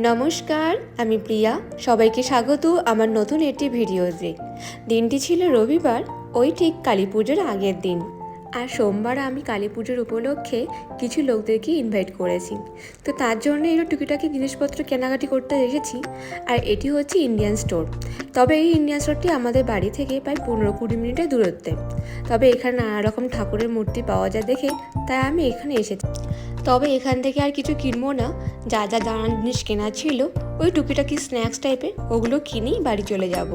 নমস্কার, আমি প্রিয়া। সবাইকে স্বাগত আমার নতুন একটি ভিডিওতে। দিনটি ছিল রবিবার, ওই ঠিক কালী পুজোর আগের দিন। আর সোমবার আমি কালী পুজোর উপলক্ষে কিছু লোকদেরকে ইনভাইট করেছি। তো তার জন্য এর টুকিটাকি জিনিসপত্র কেনাকাটি করতে এসেছি আর এটি হচ্ছে ইন্ডিয়ান স্টোর তবে এই ইন্ডিয়ান স্টোরটি আমাদের বাড়ি থেকে প্রায় পনেরো কুড়ি মিনিটের দূরত্বে। তবে এখানে নানা রকম ঠাকুরের মূর্তি পাওয়া যায় দেখে তাই আমি এখানে এসেছি। তবে এখান থেকে আর কিছু কিনবো না। যা যা দাঁড়ান জিনিস কেনা ছিল, ওই টুকিটাকি স্ন্যাক্স টাইপের ওগুলো কিনেই বাড়ি চলে যাব।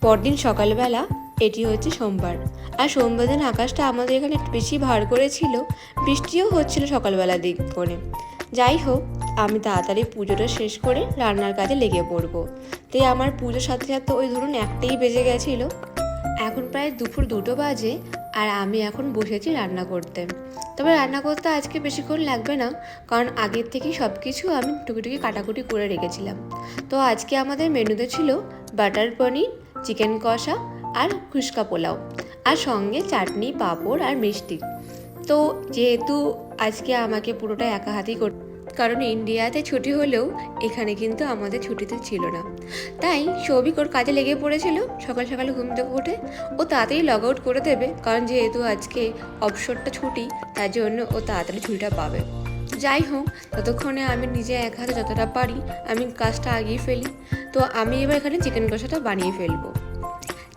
পরদিন সকালবেলা, এটি হচ্ছে সোমবার। আর সোমবার দিন আকাশটা আমাদের এখানে বেশি ভার করেছিল, বৃষ্টিও হচ্ছিল সকালবেলা দিক করে। যাই হোক, আমি তাড়াতাড়ি পুজোটা শেষ করে রান্নার কাজে লেগে পড়ব। তাই আমার পুজোর সাথে সাথে ওই ধরুন একটাই বেজে গেছিল। এখন প্রায় দুপুর দুটো বাজে আর আমি এখন বসেছি রান্না করতে। তবে রান্না করতে আজকে বেশিক্ষণ লাগবে না, কারণ আগের থেকেই সব কিছু আমি টুকিটুকি কাটাকুটি করে রেখেছিলাম। তো আজকে আমাদের মেনুতে ছিল বাটার পনির, চিকেন কষা আর খুশকা পোলাও। আর সঙ্গে চাটনি, পাঁপড় আর মিষ্টি। তো যেহেতু আজকে আমাকে পুরোটা একা হাতেই করতে কারণ ইন্ডিয়াতে ছুটি হলেও এখানে কিন্তু আমাদের ছুটিতে ছিল না। তাই সৌভিক ওর কাজে লেগে পড়েছিল, সকাল সকাল ঘুম থেকে উঠে ও তাড়াতাড়ি লগ আউট করে দেবে, কারণ যেহেতু আজকে অবসরটা ছুটি, তার জন্য ও তাড়াতাড়ি ছুটিটা পাবে। যাই হোক, ততক্ষণে আমি নিজে এক হাতে যতটা পারি, আমি কাজটা আগিয়ে ফেলি। তো আমি এবার এখানে চিকেন কষাটা বানিয়ে ফেলব।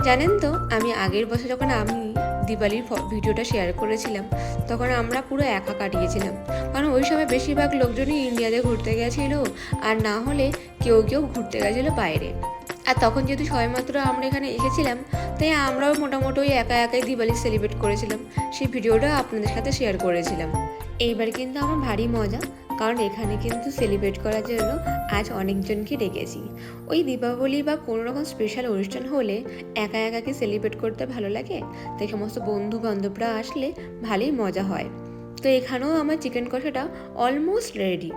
জানেন তো, আমি আগের বছর যখন আমি দিওয়ালির ভিডিওটা শেয়ার করেছিলাম, তখন আমরা পুরো একা কাটিয়েছিলাম। কারণ ওই সময় বেশিরভাগ লোকজনই ইন্ডিয়াতে ঘুরতে গেছিল, আর না হলে কেউ কেউ ঘুরতে গেছিল বাইরে। আর তখন যেহেতু সবেমাত্র আমরা এখানে এসেছিলাম, তাই আমরাও মোটামুটি একা একাই দিওয়ালি সেলিব্রেট করেছিলাম। সেই ভিডিওটা আপনাদের সাথে শেয়ার করেছিলাম। এইবার কিন্তু আমার ভারী মজা কারণ এখানে কিন্তু সেলিব্রেট করার জন্য আজ অনেকজনকে ডেকেছি। ওই দীপাবলি বা কোনো রকম স্পেশাল অনুষ্ঠান হলে একা একাকে সেলিব্রেট করতে ভালো লাগে? তাই সমস্ত বন্ধু বান্ধবরা আসলে ভালোই মজা হয়। তো এখানেও আমার চিকেন কষাটা অলমোস্ট রেডি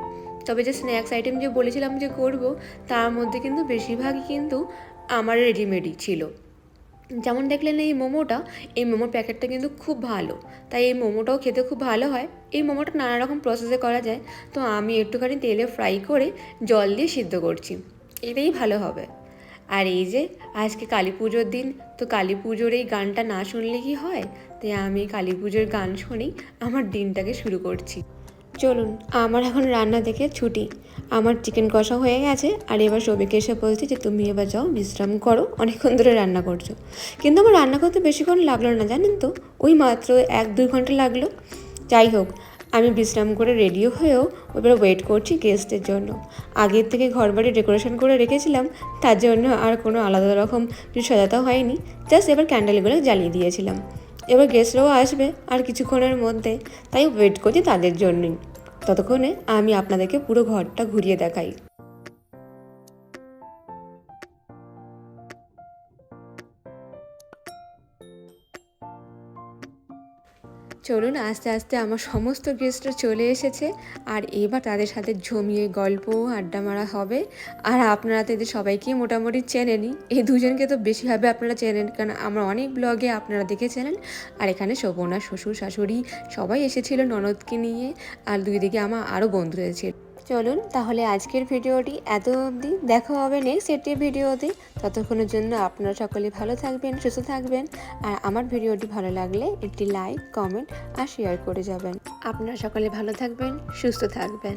তবে যে স্ন্যাক্স আইটেম যে বলেছিলাম যে করব, তার মধ্যে কিন্তু বেশিরভাগই কিন্তু আমার রেডিমেডই ছিল। যেমন দেখলেন এই মোমোটা, এই মোমোর প্যাকেটটা কিন্তু খুব ভালো। তাই এই মোমোটাও খেতে খুব ভালো হয়। এই মোমোটা নানা রকম প্রসেসে করা যায়। তো আমি একটুখানি তেলে ফ্রাই করে জল দিয়ে সিদ্ধ করছি। এটাই ভালো হবে। আর এই যে, আজকে কালী পুজোর দিন, তো কালী পুজোর এই গানটা না শুনলে কি হয়? তাই আমি কালী পুজোর গান শুনেই আমার দিনটাকে শুরু করছি। চলুন, আমার এখন রান্না দেখে ছুটি। আমার চিকেন কষা হয়ে গেছে, আর এবার সবিকে এসে বলছে যে, তুমি এবার যাও, বিশ্রাম করো, অনেকক্ষণ ধরে রান্না করছ। কিন্তু আমার রান্না করতে বেশিক্ষণ লাগল না, জানেন তো? ওই মাত্র এক দুই ঘণ্টা লাগল। যাই হোক, আমি বিশ্রাম করে রেডিও হয়েও এবার ওয়েট করছি গেস্টের জন্য। আগের থেকে ঘর বাড়ি ডেকোরেশন করে রেখেছিলাম, তার জন্য আর কোনো আলাদা রকম কিছু সাজাতে হয়নি। জাস্ট এবার ক্যান্ডেলগুলো জ্বালিয়ে দিয়েছিলাম। এবার গেস্টরাও আসবে আর কিছুক্ষণের মধ্যে, তাই ওয়েট করি তাদের জন্যই। ততক্ষণে আমি আপনাদেরকে পুরো ঘরটা ঘুরিয়ে দেখাই। চলুন আস্তে আস্তে আমার সমস্ত গেস্টরা চলে এসেছে। আর এবার তাদের সাথে জমিয়ে গল্প, আড্ডা মারা হবে। আর আপনারা তো এদের সবাইকে মোটামুটি চেনেনি এই দুজনকে তো বেশিভাবে আপনারা চেনেন, কারণ আমার অনেক ব্লগে আপনারা দেখেছিলেন। আর এখানে শোভনা, শ্বশুর, শাশুড়ি সবাই এসেছিল ননদকে নিয়ে। আর দুই দিকে আমার আরও বন্ধু রয়েছে। চলুন তাহলে আজকের ভিডিওটি এত অবধি। দেখা হবে নেক্সট একটি ভিডিওতে। ততক্ষণের জন্য আপনারা সকলে ভালো থাকবেন, সুস্থ থাকবেন। আর আমার ভিডিওটি ভালো লাগলে একটি লাইক কমেন্ট আর শেয়ার করে যাবেন। আপনারা সকলে ভালো থাকবেন, সুস্থ থাকবেন।